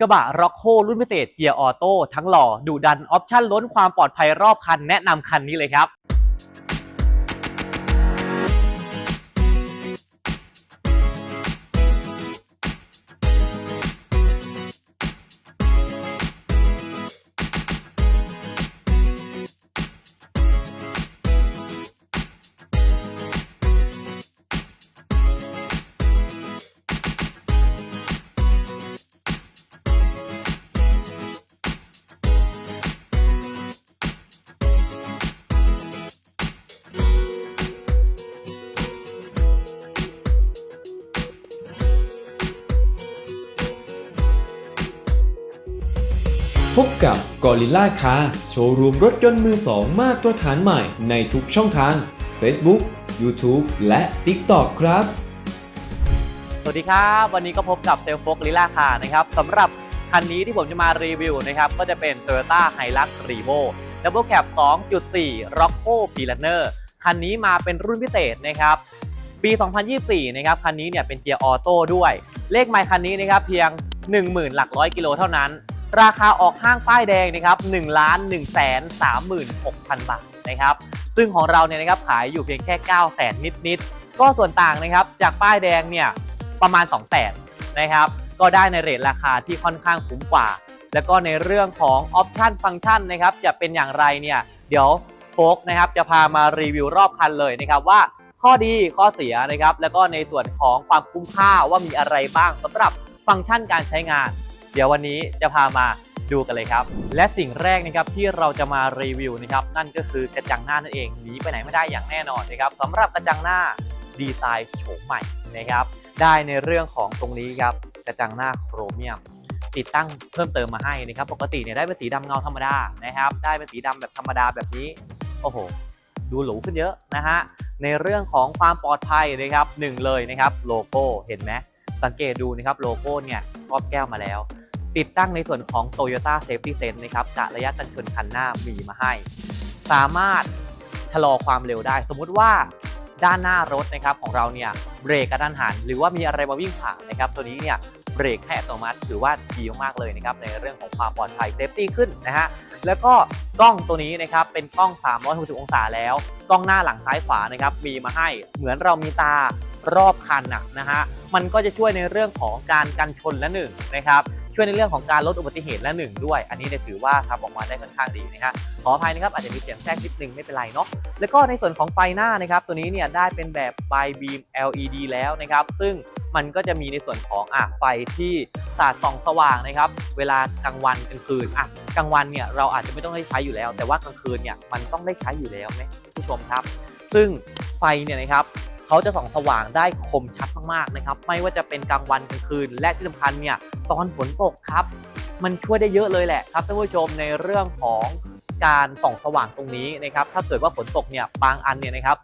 กระบะร็อกโครุ่นพิเศษเกียร์ออโต้ทั้งหล่อดุดันออปชั่นล้นความปลอดภัยรอบคันแนะนำคันนี้เลยครับ พบกับ Gorilla Car โชว์รูมรถยนต์มือสองมาตรฐานใหม่ในทุกช่องทาง Facebook YouTube และ TikTok ครับ สวัสดีครับ วันนี้ก็พบกับเซลฟกลิล่าคานะครับสำหรับคันนี้ที่ผมจะมารีวิวนะครับ ก็จะเป็น Toyota Hilux Revo Double Cab 2.4 Rocco p i l a n e r คันนี้มาเป็นรุ่นพิเศษนะครับ ปี 2024 นะครับ คันนี้เนี่ยเป็นเกียร์ออโต้ด้วย เลขไมล์คันนี้นะครับเพียง 10,000 หลักร้อยกิโลเท่านั้น ราคาออกห้างป้ายแดงนะครับ1ล้าน1แสน36,000บาทนะครับ ซึ่งของเราเนี่ยนะครับขายอยู่เพียงแค่9แสนนิดๆ ก็ส่วนต่างนะครับจากป้ายแดงเนี่ยประมาณ2 0 0แสนนะครับ ก็ได้ในเรทราคาที่ค่อนข้างคุ้มกว่า แล้วก็ในเรื่องของออปชันฟังก์ชันนะครับจะเป็นอย่างไรเนี่ยเดี๋ยวโฟกนะครับจะพามารีวิวรอบคันเลยนะครับว่าข้อดีข้อเสียนะครับ แล้วก็ในส่วนของความคุ้มค่าว่ามีอะไรบ้างสำหรับฟังก์ชันการใช้งาน เดี๋ยววันนี้จะพามาดูกันเลยครับ และสิ่งแรกนะครับที่เราจะมารีวิวนะครับนั่นก็คือกระจังหน้านั่นเองหนีไปไหนไม่ได้อย่างแน่นอนนะครับสำหรับกระจังหน้าดีไซน์โฉมใหม่นะครับ ได้ในเรื่องของตรงนี้ครับกระจังหน้าโครเมียม ติดตั้งเพิ่มเติมมาให้นะครับ ปกติเนี่ยได้เป็นสีดำเงาธรรมดานะครับ ได้เป็นสีดำแบบธรรมดาแบบนี้ โอ้โห ดูหรูขึ้นเยอะนะฮะในเรื่องของความปลอดภัยนะครับหนึ่งเลยนะครับโลโก้เห็นไหม สังเกตดูนะครับโลโก้เนี่ยครอบแก้วมาแล้ว ติดตั้งในส่วนของ Toyota Safety Sense นะครับกะระยะกันชนคันหน้ามีมาให้ สามารถชะลอความเร็วได้ สมมุติว่าด้านหน้ารถนะครับของเราเนี่ยเบรกกระทันหัน หรือว่ามีอะไรมาวิ่งผ่านนะครับ ตัวนี้เนี่ยเบรกให้อัตโนมัติถือว่าดีมากเลยนะครับในเรื่องของความปลอดภัยเซฟตี้ขึ้นนะฮะแล้วก็กล้องตัวนี้นะครับเป็นกล้อง 360 องศาแล้ว กล้องหน้าหลังซ้ายขวานะครับมีมาให้เหมือนเรามีตารอบคันนะฮะ มันก็จะช่วยในเรื่องของการกันชนและหนึ่งนะครับช่วยในเรื่องของการลดอุบัติเหตุและหนึ่งด้วย อันนี้เนี่ยถือว่าทำออกมาได้ค่อนข้างดีนะฮะขออภัยนะครับอาจจะมีเสียงแทรกนิดนึงไม่เป็นไรเนาะแล้วก็ในส่วนของไฟหน้านะครับตัวนี้เนี่ยได้เป็นแบบไฟบีม LED แล้วนะครับซึ่งมันก็จะมีในส่วนของอะไฟที่สาดส่องสว่างนะครับ เวลากลางวันกลางคืนอะกลางวันเนี่ยเราอาจจะไม่ต้องได้ใช้อยู่แล้ว แต่ว่ากลางคืนเนี่ยมันต้องได้ใช้อยู่แล้วไหมผู้ชมครับ ซึ่งไฟเนี่ยนะครับ เขาจะส่องสว่างได้คมชัดมากๆนะครับ ไม่ว่าจะเป็นกลางวันกลางคืน และที่สำคัญเนี่ยตอนฝนตกครับ มันช่วยได้เยอะเลยแหละครับท่านผู้ชมในเรื่องของการส่องสว่างตรงนี้นะครับ ถ้าเกิดว่าฝนตกเนี่ยบางอันเนี่ยนะครับ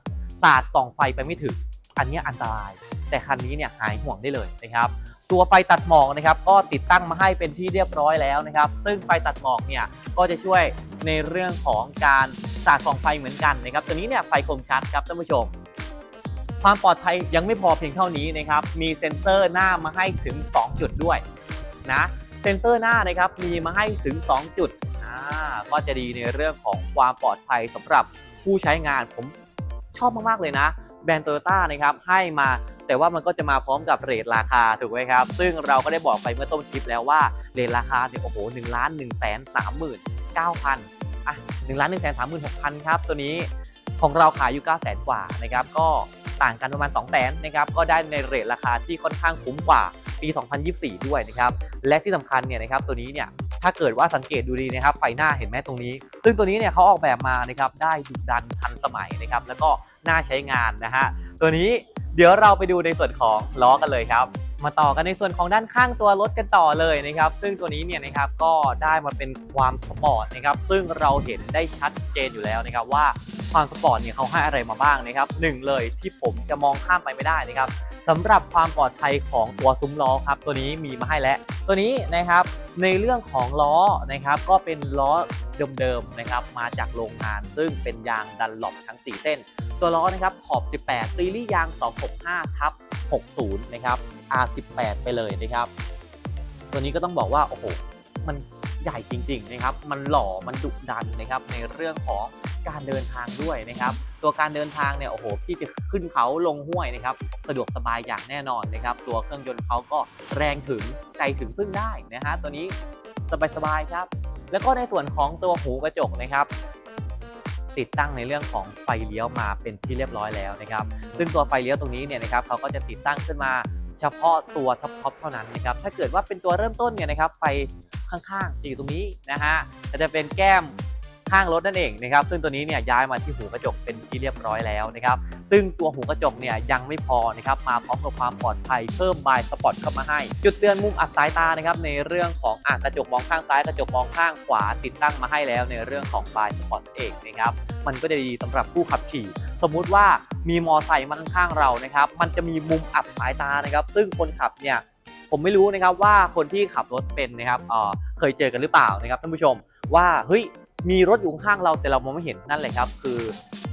สาดส่องไฟไปไม่ถึง อันนี้อันตราย แต่คันนี้เนี่ยหายห่วงได้เลยนะครับตัวไฟตัดหมอกนะครับก็ติดตั้งมาให้เป็นที่เรียบร้อยแล้วนะครับ ซึ่งไฟตัดหมอกเนี่ยก็จะช่วยในเรื่องของการสาดส่องไฟเหมือนกันนะครับตัวนี้เนี่ยไฟคมชัดครับท่านผู้ชม ความปลอดภัยยังไม่พอเพียงเท่านี้นะครับ มีเซ็นเซอร์หน้ามาให้ถึง 2 จุดด้วยนะเซ็นเซอร์หน้านะครับมีมาให้ถึง 2 จุดอ่าก็จะดีในเรื่องของความปลอดภัยสำหรับผู้ใช้งานผมชอบมาก ๆ เลยนะ แบรนด์โตโยต้านะครับให้มาแต่ว่ามันก็จะมาพร้อมกับเรทราคาถูกไหมครับ ซึ่งเราก็ได้บอกไปเมื่อต้นคลิปแล้วว่าเรทราคาเนี่ยโอ้โหหนึ่งล้านหนึ่งแสนสามหมื่นเก้าพันอะหนึ่งล้านหนึ่งแสนสามหมื่นหกพันครับตัวนี้ ของเราขายอยู่ 9 0 0 0 0 0 กว่านะครับ ก็ต่างกันประมาณ 2 0 0 0 0 0นะครับ ก็ได้ในเรทราคาที่ค่อนข้างคุ้มกว่าปี 2024 ด้วยนะครับ และที่สำคัญเนี่ยนะครับตัวนี้เนี่ยถ้าเกิดว่าสังเกตดูดีนะครับไฟหน้าเห็นไหมตรงนี้ ซึ่งตัวนี้เนี่ยเขาออกแบบมานะครับได้ดุดันทันสมัยนะครับแล้วก็น่าใช้งานนะฮะตัวนี้เดี๋ยวเราไปดูในส่วนของล้อกันเลยครับ มาต่อกันในส่วนของด้านข้างตัวรถกันต่อเลยนะครับ ซึ่งตัวนี้เนี่ยนะครับก็ได้มาเป็นความสปอร์ตนะครับซึ่งเราเห็นได้ชัดเจนอยู่แล้วนะครับว่าความสปอร์ตเนี่ยเขาให้อะไรมาบ้างนะครับหนึ่งเลยที่ผมจะมองข้ามไปไม่ได้นะครับสำหรับความปลอดภัยของตัวซุ้มล้อครับตัวนี้มีมาให้แล้ว ตัวนี้นะครับในเรื่องของล้อนะครับก็เป็นล้อเดิมๆนะครับมาจากโรงงาน ซึ่งเป็นยางดันหลบทั้ง 4 เส้น ตัวล้อนะครับขอบ 18 ซีรีส์ยาง 265ทับ 60 นะครับ R18 ไปเลยนะครับ ตัวนี้ก็ต้องบอกว่า โอ้โห มันใหญ่จริงๆนะครับ มันหล่อ มันดุดันนะครับ ในเรื่องของการเดินทางด้วยนะครับ ตัวการเดินทางเนี่ย โอ้โหพี่จะขึ้นเขาลงห้วยนะครับ สะดวกสบายอย่างแน่นอนนะครับ ตัวเครื่องยนต์เขาก็แรงถึงใจถึงพึ่งได้นะฮะ ตัวนี้สบายๆครับ แล้วก็ในส่วนของตัวหูกระจกนะครับ ติดตั้งในเรื่องของไฟเลี้ยวมาเป็นที่เรียบร้อยแล้วนะครับ ซึ่งตัวไฟเลี้ยวตรงนี้เนี่ยนะครับเขาก็จะติดตั้งขึ้นมาเฉพาะตัวท็อปทเท่านั้นนะครับถ้าเกิดว่าเป็นตัวเริ่มต้นเนี่ยนะครับไฟข้างๆจะอยู่ตรงนี้นะฮะจะเป็นแก้ม ข้างรถนั่นเองนะครับซึ่งตัวนี้เนี่ยย้ายมาที่หูกระจกเป็นที่เรียบร้อยแล้วนะครับซึ่งตัวหูกระจกเนี่ยยังไม่พอนะครับมาพร้อมกับความปลอดภัยเพิ่มบายสปอตเข้ามาให้ จุดเตือนมุมอับสายตานะครับในเรื่องของอ่างกระจกมองข้างซ้ายกระจกมองข้างขวาติดตั้งมาให้แล้วในเรื่องของบายสปอตเองนะครับมันก็จะดีสำหรับผู้ขับขี่ สมมุติว่ามีมอไซค์มาข้างๆเรานะครับมันจะมีมุมอับสายตานะครับ ซึ่งคนขับเนี่ยผมไม่รู้นะครับว่าคนที่ขับรถเป็นนะครับเเคยเจอกันหรือเปล่านะครับท่านผู้ชมว่าเฮ้ย มีรถอยู่ข้างเราแต่เรามองไม่เห็นนั่นเลยครับคือ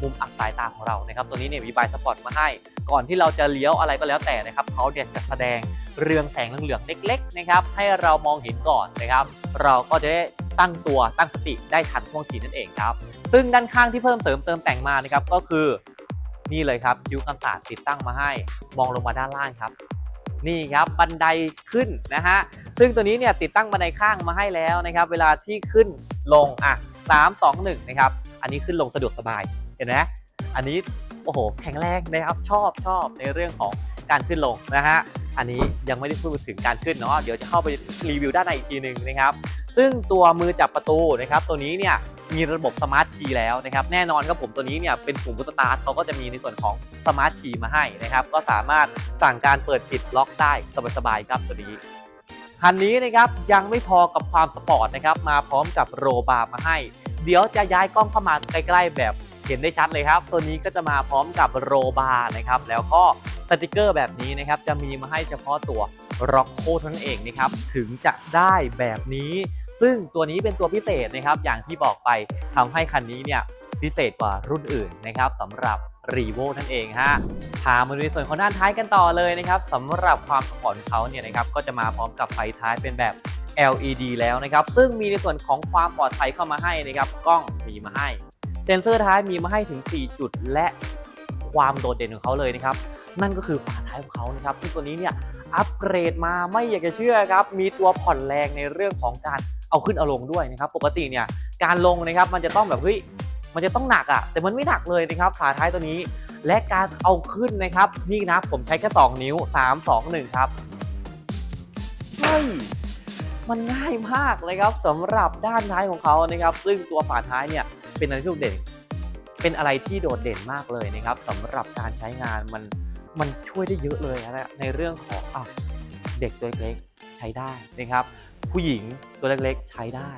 มุมอับสายตาของเรานะครับตัวนี้เนี่ยมีบายสปอร์ตมาให้ ก่อนที่เราจะเลี้ยวอะไรก็แล้วแต่นะครับเขาเนี่ยจะแสดงเรืองแสงเหลืองๆเล็กๆนะครับให้เรามองเห็นก่อนนะครับเราก็จะได้ตั้งตัวตั้งสติได้ทันท่วงทีนั่นเองครับซึ่งด้านข้างที่เพิ่มเสริมเติมแต่งมานะครับก็คือนี่เลยครับคิ้วกันศาสตร์ติดตั้งมาให้ มองลงมาด้านล่างครับ นี่ครับบันไดขึ้นนะฮะซึ่งตัวนี้เนี่ยติดตั้งบันไดข้างมาให้แล้วนะครับ เวลาที่ขึ้นลงอะสามสองหนึ่งนะครับ อันนี้ขึ้นลงสะดวกสบายเห็นไหมอันนี้โอ้โหแข็งแรงนะครับชอบชอบในเรื่องของการขึ้นลงนะฮะอันนี้ยังไม่ได้พูดถึงการขึ้นเนาะเดี๋ยวจะเข้าไปรีวิวด้านในอีกทีหนึ่งนะครับ ซึ่งตัวมือจับประตูนะครับ ตัวนี้เนี่ย มีระบบสมาร์ทคีย์แล้วนะครับแน่นอนครับผมตัวนี้เนี่ยเป็นปุ่มสตาร์ทเขาก็จะมีในส่วนของสมาร์ทคีย์มาให้นะครับก็สามารถสั่งการเปิดปิดล็อกได้สบายๆครับตัวนี้คันนี้นะครับยังไม่พอกับความสปอร์ตนะครับมาพร้อมกับโรบาร์มาให้ เดี๋ยวจะย้ายกล้องเข้ามาใกล้ๆแบบเห็นได้ชัดเลยครับ ตัวนี้ก็จะมาพร้อมกับโรบาร์นะครับแล้วก็สติกเกอร์แบบนี้นะครับจะมีมาให้เฉพาะตัวร็อกโคเท่านั้นเองนะครับถึงจะได้แบบนี้ ซึ่งตัวนี้เป็นตัวพิเศษนะครับอย่างที่บอกไปทำให้คันนี้เนี่ยพิเศษกว่ารุ่นอื่นนะครับสำหรับ r e v o นั่นเองฮะพามาดูในส่วนของด้านท้ายกันต่อเลยนะครับสำหรับความสปอร์ตของเขาเนี่ยนะครับก็จะมาพร้อมกับไฟท้ายเป็นแบบ LED แล้วนะครับซึ่งมีในส่วนของความปลอดภัยเข้ามาให้นะครับกล้องมีมาให้ เซ็นเซอร์ท้ายมีมาให้ถึง 4 จุด และความโดดเด่นของเขาเลยนะครับนั่นก็คือฝาท้ายของเขานะครับซึ่งตัวนี้เนี่ยอัปเกรดมาไม่อยากจะเชื่อครับมีตัวผ่อนแรงในเรื่องของการ เอาขึ้นเอาลงด้วยนะครับ ปกติเนี่ยการลงนะครับมันจะต้องแบบเฮ้ยมันจะต้องหนักอะ่ะแต่มันไม่หนักเลยนะครับฝาท้ายตัวนี้ และการเอาขึ้นนะครับนี่นะผมใช้แค่2นิ้ว 3 2 1 ครับเฮ้ยมันง่ายมากเลยครับสำหรับด้านท้ายของเขานะครับ ซึ่งตัวฝาท้ายเนี่ยเป็นอะไรที่โดดเด่น เป็นอะไรที่โดดเด่นมากเลยนะครับสำหรับการใช้งานมันมันช่วยได้เยอะเลยนะในเรื่องของอะ เด็กตัวเล็กๆใช้ได้นะครับ ผู้หญิงตัวเล็กๆใช้ได้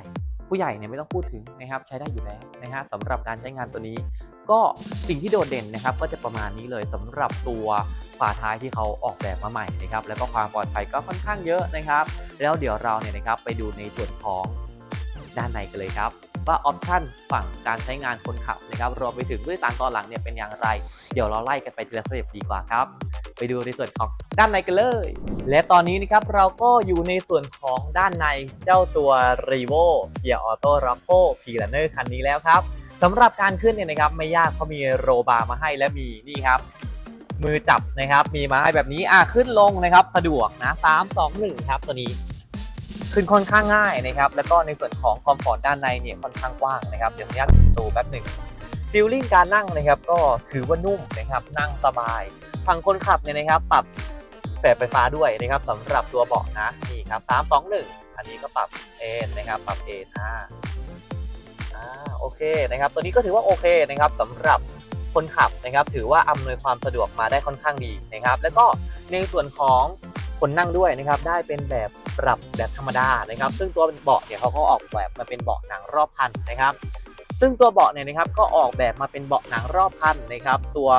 ผู้ใหญ่เนี่ยไม่ต้องพูดถึงนะครับใช้ได้อยู่แล้วนะฮะสำหรับการใช้งานตัวนี้ ก็สิ่งที่โดดเด่นนะครับ ก็จะประมาณนี้เลยสำหรับตัวฝาท้ายที่เขาออกแบบมาใหม่นะครับ แล้วก็ความปลอดภัยก็ค่อนข้างเยอะนะครับ แล้วเดี๋ยวเราเนี่ยนะครับไปดูในส่วนของด้านในกันเลยครับว่าออปชั่นฝั่งการใช้งานคนขับนะครับรวมไปถึงผู้โดยสารตอนหลังเนี่ยเป็นอย่างไร เดี๋ยวเราไล่กันไปทีละสเต็ปดีกว่าครับ ไปดูในส่วนของด้านในกันเลย และตอนนี้นะครับเราก็อยู่ในส่วนของด้านในเจ้าตัว r e v o Gear Auto r o c k o p l a n n e r คันนี้แล้วครับสำหรับการขึ้นเนี่ยนะครับไม่ยากเขามีโรบาร์มาให้และมีนี่ครับ มือจับนะครับ มีมาให้แบบนี้อะขึ้นลงนะครับสะดวกนะสามสองหนึ่งครับตัวนี้ขึ้นค่อนข้างง่ายนะครับ แล้วก็ในส่วนของคอมฟอร์ตด้านในเนี่ยค่อนข้างกว้างนะครับเดี๋ยวนี้ดูแป๊บหนึ่งฟีลลิ่งการนั่งนะครับก็ถือว่านุ่มนะครับนั่งสบาย ฝั่งคนขับเนี่ยนะครับ ปรับแสบไฟฟ้าด้วยนะครับสำหรับตัวเบาะนะนี่ครับสามสองหนึ่งอันนี้ก็ปรับเอนนะครับ ปรับเอนอ่าอ่าโอเคนะครับ ตัวนี้ก็ถือว่าโอเคนะครับสำหรับคนขับนะครับ ถือว่าอำนวยความสะดวกมาได้ค่อนข้างดีนะครับ แล้วก็ในส่วนของคนนั่งด้วยนะครับ ได้เป็นแบบปรับแบบธรรมดานะครับ ซึ่งตัวเบาะเนี่ยเขาก็ออกแบบมาเป็นเบาะหนังรอบคันนะครับ ซึ่งตัวเบาะเนี่ยนะครับก็ออกแบบมาเป็นเบาะหนังรอบคันนะครับ ตัว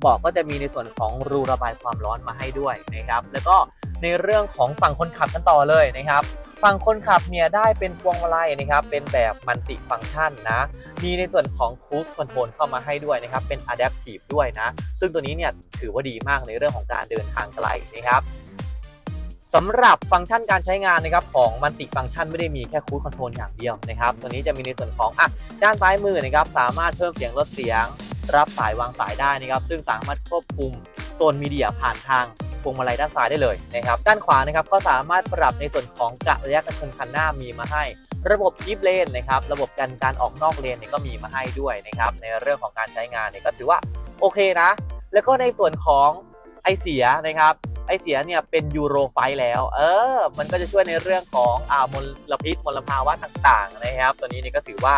เบาะก็จะมีในส่วนของรูระบายความร้อนมาให้ด้วยนะครับแล้วก็ในเรื่องของฝั่งคนขับกันต่อเลยนะครับฝั่งคนขับเนี่ยได้เป็นพวงมาลัยนะครับ เป็นแบบมัลติฟังก์ชันนะ มีในส่วนของ Cruise Control เข้ามาให้ด้วยนะครับ เป็น Adaptive ด้วยนะ ซึ่งตัวนี้เนี่ยถือว่าดีมากในเรื่องของการเดินทางไกลนะครับสำหรับฟังก์ชันการใช้งานนะครับของมันติฟังก์ชันไม่ได้มีแค่คู d คอนโทรลอย่างเดียวนะครับ ตัวนี้จะมีในส่วนของอะด้านซ้ายมือนะครับ สามารถเพิ่มเสียงลดเสียง รับสายวางสายได้นะครับ ซึ่งสามารถควบคุมโซนมีเดียผ่านทางพวงมาลัยด้านซ้ายได้เลยนะครับ ด้านขวานะครับก็สามารถปรับในส่วนของกะระยะกระชนคันหน้ามีมาให้ ระบบยิปเลนนะครับระบบการการออกนอกเลนเนี่ยก็มีมาให้ด้วยนะครับในเรื่องของการใช้งานเนี่ยก็ถือว่าโอเคนะ แล้วก็ในส่วนของไอเสียนะครับไอเสียเนี่ยเป็นยูโรไฟแล้ว เออ มันก็จะช่วยในเรื่องของอ่ามลพิษมลภาวะต่างๆนะครับ ตัวนี้เนี่ยก็ถือว่า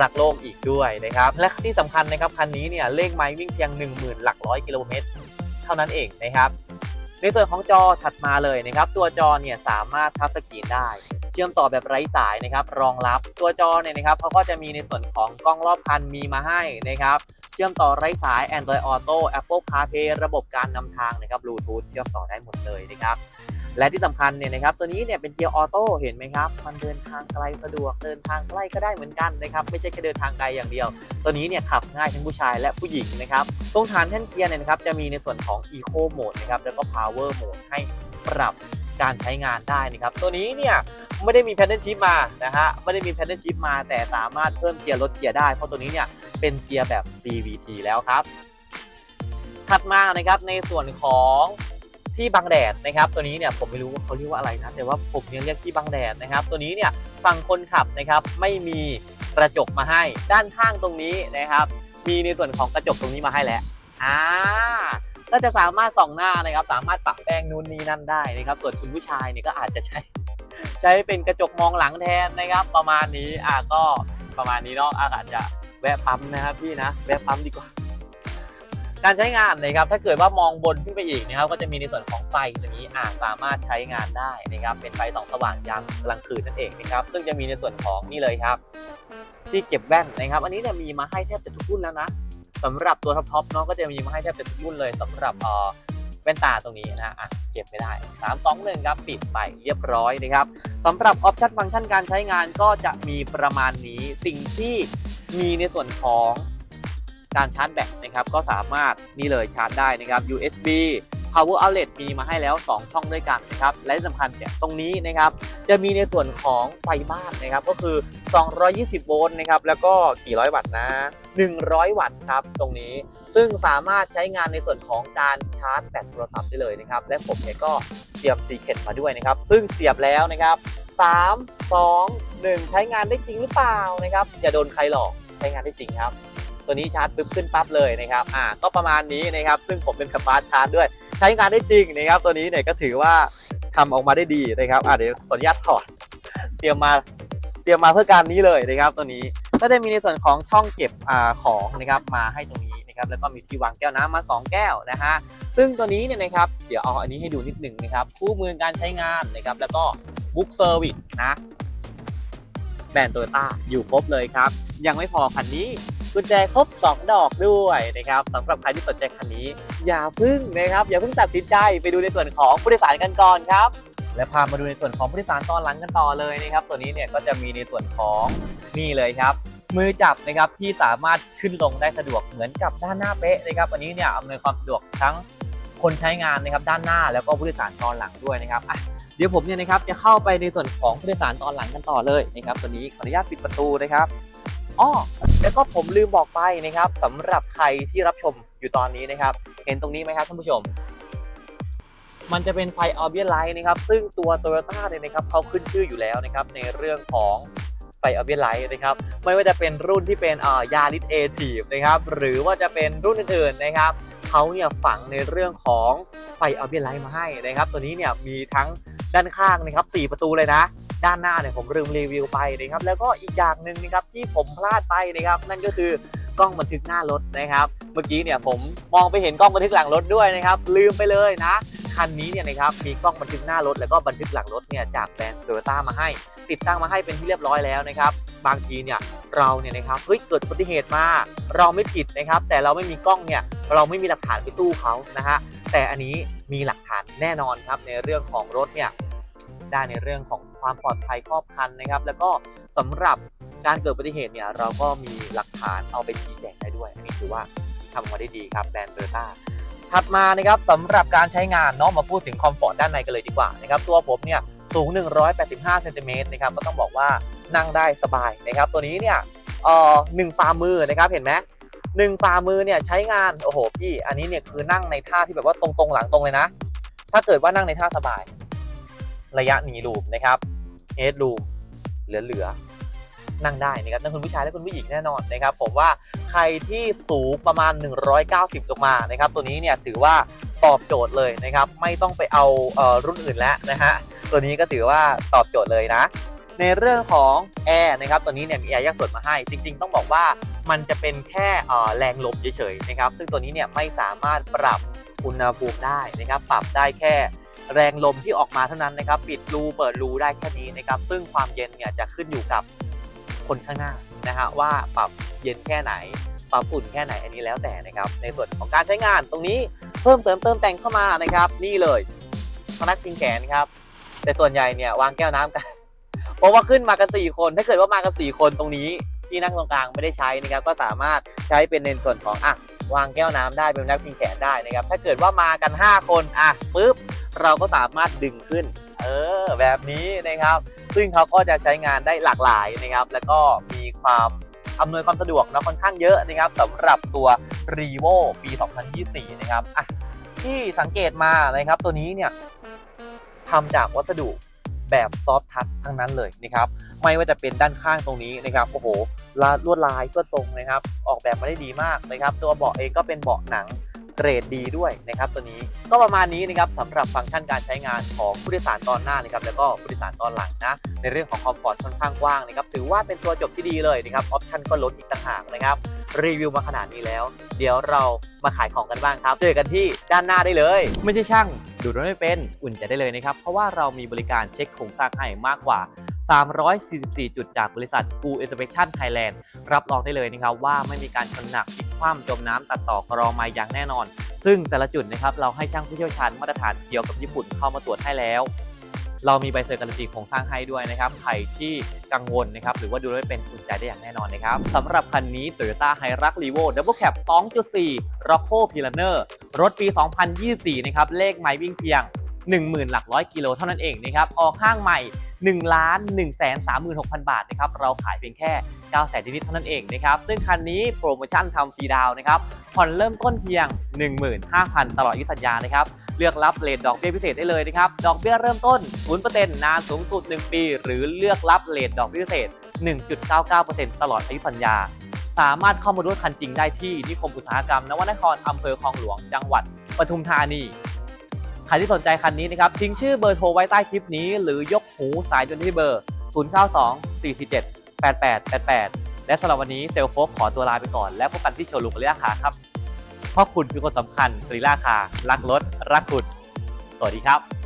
รักโลกอีกด้วยนะครับ และที่สำคัญนะครับคันนี้เนี่ยเลขไม้วิ่งเพียง 10,000 หลักร้อยกิโลเมตรเท่านั้นเองนะครับ ในส่วนของจอถัดมาเลยนะครับ ตัวจอเนี่ยสามารถทัชสกรีนได้เชื่อมต่อแบบไร้สายนะครับ รองรับตัวจอเนี่ยนะครับเขาก็จะมีในส่วนของกล้องรอบคันมีมาให้นะครับ เชื่อมต่อไร้สาย Android Auto Apple CarPlay ระบบการนำทางนะครับ Bluetooth เชื่อมต่อได้หมดเลยนะครับ และที่สำคัญเนี่ยนะครับตัวนี้เนี่ยเป็นเกียร์ออโต้เห็นไหมครับ มันเดินทางไกลสะดวกเดินทางใกล้ก็ได้เหมือนกันนะครับไม่ใช่แค่เดินทางไกลอย่างเดียว ตัวนี้เนี่ยขับง่ายทั้งผู้ชายและผู้หญิงนะครับตรงฐานแท่นเกียร์เนี่ยนะครับจะมีในส่วนของ Eco Mode นะครับแล้วก็ Power Mode ให้ปรับการใช้งานได้นะครับตัวนี้เนี่ยไม่ได้มีแพนเดิลชิพมานะฮะไม่ได้มีแพนเดิลชิพมา แต่สามารถเพิ่มเกียร์ลดเกียร์ได้เพราะตัวนี้เนี่ยเป็นเกียร์แบบ CVT แล้วครับถัดมานะครับในส่วนของ ที่บังแดดนะครับ ตัวนี้เนี่ยผมไม่รู้ว่าเขาเรียกว่าอะไรนะแต่ว่าผมเนี่ยเรียกที่บังแดดนะครับ ตัวนี้เนี่ยฝั่งคนขับนะครับไม่มีกระจกมาให้ด้านข้างตรงนี้นะครับ มีในส่วนของกระจกตรงนี้มาให้แล้วอ่าก็จะสามารถส่องหน้านะครับ สามารถปะแป้งนู่นนี่นั่นได้นะครับส่วนคุณผู้ชายเนี่ยก็อาจจะใช้ ใช้เป็นกระจกมองหลังแทนนะครับ ประมาณนี้อ่าก็ประมาณนี้เนาะอะอาจจะแวะปั๊มนะครับพี่นะแวะปั๊มดีกว่า การใช้งานนะครับถ้าเกิดว่ามองบนขึ้นไปอีกนะครับก็จะมีในส่วนของไฟตรงนี้อาจสามารถใช้งานได้นะครับเป็นไฟส่องสว่างยามกลางคืนนั่นเองนะครับซึ่งจะมีในส่วนของนี่เลยครับ ที่เก็บแว่นนะครับ อันนี้เนี่ยมีมาให้แทบจะทุกรุ่นแล้วนะสำหรับตัวท็อปๆเนาะก็จะมีมาให้แทบจะทุกรุ่นเลยสำหรับเออแว่นตาตรงนี้นะอะเก็บไม่ได้ 3 2 1ครับปิดไปเรียบร้อยนะครับสำหรับออปชั่นฟังก์ชันการใช้งานก็จะมีประมาณนี้สิ่งที่มีในส่วนของ การชาร์จแบตนะครับก็สามารถนี่เลยชาร์จได้นะครับ USB power outlet มีมาให้แล้ว 2 ช่องด้วยกันนะครับ และที่สำคัญเนี่ยตรงนี้นะครับ จะมีในส่วนของไฟบ้านนะครับ ก็คือ 220 โวลต์นะครับ แล้วก็กี่ร้อยวัตต์นะ 100 วัตต์ครับตรงนี้ ซึ่งสามารถใช้งานในส่วนของการชาร์จแบตโทรศัพท์ได้เลยนะครับ และผมเนี่ยก็เสียบซีเค t มาด้วยนะครับ ซึ่งเสียบแล้วนะครับ 3 2 1 ใช้งานได้จริงหรือเปล่านะครับ อย่าโดนใครหลอก ใช้งานได้จริงครับ ตัวนี้ชาร์จปึ๊บขึ้นปั๊บเลยนะครับอ่าก็ประมาณนี้นะครับ ซึ่งผมเป็นแบบฟาสต์ชาร์จด้วย ใช้งานได้จริงนะครับ ตัวนี้เนี่ยก็ถือว่าทำออกมาได้ดีนะครับอ่าเดี๋ยวขออนุญาตถอดเตรียมมาเตรียมมาเพื่อการนี้เลยนะครับ ตัวนี้ก็จะมีในส่วนของช่องเก็บอ่าของนะครับมาให้ตรงนี้นะครับแล้วก็มีที่วางแก้วน้ำมา 2 แก้วนะฮะซึ่งตัวนี้เนี่ยนะครับเดี๋ยวเอาอันนี้ให้ดูนิดหนึ่งนะครับคู่มือการใช้งานนะครับแล้วก็บุ๊กเซอร์วิสนะแบรนด์โตโยต้าอยู่ครบเลยครับ ยังไม่พอคันนี้ กุญแจครบ 2 ดอกด้วยนะครับสำหรับใครที่สนใจคันนี้ อย่าพึ่งนะครับอย่าพิ่งตัดสินใจไปดูในส่วนของผู้โดยสารกันก่อนครับ และพามาดูในส่วนของผู้โดยสารตอนหลังกันต่อเลยนะครับตัวนี้เนี่ยก็จะมีในส่วนของนี่เลยครับมือจับนะครับที่สามารถขึ้นลงได้สะดวกเหมือนกับด้านหน้าเป๊ะนะครับอันนี้เนี่ยอำนวยความสะดวกทั้งคนใช้งานนะครับด้านหน้าแล้วก็ผู้โดยสารตอนหลังด้วยนะครับอะเดี๋ยวผมเนี่ยนะครับจะเข้าไปในส่วนของผู้โดยสารตอนหลังกันต่อเลยนะครับตัวนี้ขออนุญาตปิดประตูนะครับ อ้อแล้วก็ผมลืมบอกไปนะครับสำหรับใครที่รับชมอยู่ตอนนี้นะครับ เห็นตรงนี้ไหมครับท่านผู้ชม มันจะเป็นไฟออเบียไลท์นะครับ ซึ่งตัว t o y ยต้าเนี่ยนะครับเขาขึ้นชื่ออยู่แล้วนะครับ ในเรื่องของไฟออเบียไลท์นะครับ ไม่ว่าจะเป็นรุ่นที่เป็นอ่ายาริสเอทีฟนะครับ หรือว่าจะเป็นรุ่นอื่นๆนะครับเขาเนี่ยฝังในเรื่องของไฟออเบียไลท์มาให้นะครับ ตัวนี้เนี่ยมีทั้งด้านข้างนะครับ 4 ประตูเลยนะ ด้านหน้าเนี่ยผมลืมรีวิวไปนะครับแล้วก็อีกอย่างหนึ่งนะครับที่ผมพลาดไปนะครับ นั่นก็คือกล้องบันทึกหน้ารถนะครับ เมื่อกี้เนี่ยผมมองไปเห็นกล้องบันทึกหลังรถด้วยนะครับ ลืมไปเลยนะคันนี้เนี่ยนะครับมีกล้องบันทึกหน้ารถ แล้วก็บันทึกหลังรถเนี่ยจากแบรนด์โตโยต้ามาให้ ติดตั้งมาให้เป็นที่เรียบร้อยแล้วนะครับบางทีเนี่ยเราเนี่ยนะครับเฮ้ยเกิดอุบัติเหตุมาเราไม่ผิดนะครับ แต่เราไม่มีกล้องเนี่ยเราไม่มีหลักฐานไปสู้เขานะฮะแต่อันนี้มีหลักฐานแน่นอนครับในเรื่องของรถเนี่ย ได้ในเรื่องของความปลอดภัยครอบคันนะครับ แล้วก็สำหรับการเกิดอุบัติเหตุเนี่ยเราก็มีหลักฐานเอาไปชี้แจงได้ด้วย อันนี้ถือว่าทำออกมาได้ดีครับแบรนด์โตโยต้าถัดมานะครับสำหรับการใช้งานเนาะมาพูดถึงคอมฟอร์ตด้านในกันเลยดีกว่านะครับตัวผมเนี่ยสูง 185เซนติเมตรนะครับก็ต้องบอกว่านั่งได้สบายนะครับ ตัวนี้เนี่ยเอ่อหนึ่งฝ่ามือนะครับเห็นไหมหนึ่งฝ่ามือเนี่ยใช้งานโอ้โหพี่ อันนี้เนี่ยคือนั่งในท่าที่แบบว่าตรงๆหลังตรงเลยนะ ถ้าเกิดว่านั่งในท่าสบาย ระยะหนีลูมนะครับเฮดลูมเหลือๆนั่งได้นะครับทั้งคุณผู้ชายและคุณผู้หญิงแน่นอนนะครับผมว่าใครที่สูงประมาณ 190 ลงมานะครับ ตัวนี้เนี่ยถือว่าตอบโจทย์เลยนะครับ ไม่ต้องไปเอาเอรุ่นอื่นแล้วนะฮะตัวนี้ก็ถือว่าตอบโจทย์เลยนะ ในเรื่องของแอร์นะครับตัวนี้เนี่ยมีแอร์แยกส่วนมาให้ จริง ๆ ต้องบอกว่ามันจะเป็นแค่แรงลมเฉยๆนะครับ ซึ่งตัวนี้เนี่ยไม่สามารถปรับอุณหภูมิได้นะครับ ปรับได้แค่ แรงลมที่ออกมาเท่านั้นนะครับ ปิดรูเปิดรูได้แค่นี้นะครับ ซึ่งความเย็นเนี่ยจะขึ้นอยู่กับคนข้างหน้านะฮะว่าปรับเย็นแค่ไหน ปรับอุ่นแค่ไหนอันนี้แล้วแต่นะครับ ในส่วนของการใช้งานตรงนี้เพิ่มเสริมเติมแต่งเข้ามานะครับ นี่เลยพนักพิงแขนครับ แต่ส่วนใหญ่เนี่ยวางแก้วน้ำกันเพราะว่าขึ้นมากัน4คนถ้าเกิดว่ามากัน4คนตรงนี้ที่นั่งตรงกลางไม่ได้ใช้นะครับก็สามารถใช้เป็นในส่วนของอะวางแก้วน้ำได้เป็นนักพิงแขนได้นะครับ ถ้าเกิดว่ามากัน 5 คนอะปุ๊บ เราก็สามารถดึงขึ้น เออแบบนี้นะครับ ซึ่งเขาก็จะใช้งานได้หลากหลายนะครับ แล้วก็มีความอำนวยความสะดวกนะค่อนข้างเยอะนะครับสำหรับตัว r e v o ปี 2024 นะครับอะที่สังเกตมานะครับตัวนี้เนี่ยทำจากวัสดุแบบซอฟทัชทั้งนั้นเลยนะครับ ไม่ว่าจะเป็นด้านข้างตรงนี้นะครับโอ้โหลวดลายลวดทรงนะครับ ออกแบบมาได้ดีมากนะครับ ตัวเบาะเองก็เป็นเบาะหนัง เกรดดีด้วยนะครับตัวนี้ก็ประมาณนี้นะครับสำหรับฟังก์ชันการใช้งานของผู้โดยสารตอนหน้านะครับแล้วก็ผู้โดยสารตอนหลังนะในเรื่องของคอมฟอร์ตค่อนข้างกว้างนะครับถือว่าเป็นตัวจบที่ดีเลยนะครับออปชั่นก็ลดอีกต่างหากนะครับรีวิวมาขนาดนี้แล้ว เดี๋ยวเรามาขายของกันบ้างครับ เจอกันที่ด้านหน้าได้เลย ไม่ใช่ช่างดูดรถไม่เป็นอุ่นใจได้เลยนะครับเพราะว่าเรามีบริการเช็คโครงสร้างให้มากกว่า 344 จุดจากบริษัท Go Inspection Thailand รับรองได้เลยนะครับว่าไม่มีการชนหนักพิกคว่ำจมน้ำตัดต่อกรอมาอย่างแน่นอน ซึ่งแต่ละจุดนะครับเราให้ช่างผู้เชี่ยวชาญมาตรฐานเกี่ยวกับญี่ปุ่นเข้ามาตรวจให้แล้วเรามีใบเซอร์การันตีโครงสร้างให้ด้วยนะครับ ใครที่กังวลนะครับ หรือว่าดูแล้วเป็นอุ่นใจได้อย่างแน่นอนนะครับ สำหรับคันนี้ Toyota Hilux Revo Double Cab 2.4 Rocco Pilaner รถปี 2024 นะครับ เลขไมล์วิ่งเพียง 10,000 หลักร้อยกิโลเท่านั้นเองนะครับ ออกห้างใหม่ 1ล้าน1 3 6 0 0 0 บาทนะครับเราขายเพียงแค่9แสนนิดๆเท่านั้นเองนะครับซึ่งคันนี้โปรโมชั่นทำฟรีดาวนะครับผ่อนเริ่มต้นเพียง 15,000 ตลอดอายุสัญญานะครับเลือกรับเลทดอกเบี้ยพิเศษได้เลยนะครับดอกเบี้ยเริ่มต้น 0%นานสูงสุด 1 ปี หรือเลือกรับเลทดอกเบี้ยพิเศษ 1.99%ตลอดอายุสัญญา สามารถเข้ามาดูรถคันจริงได้ที่นิคมอุตสาหกรรมนวนครอำเภอคลองหลวง จังหวัดปทุมธานี ใครที่สนใจคันนี้นะครับทิ้งชื่อเบอร์โทรไว้ใต้คลิปนี้ หรือยกหูสายจนที่เบอร์ 092 447 8888 และสำหรับวันนี้เซลโฟกขอตัวลาไปก่อน แล้วพบกันที่โชว์รูมกริล่าคาครับเพราะคุณคือคนสำคัญกริล่าคารักรถ รักคุณ สวัสดีครับ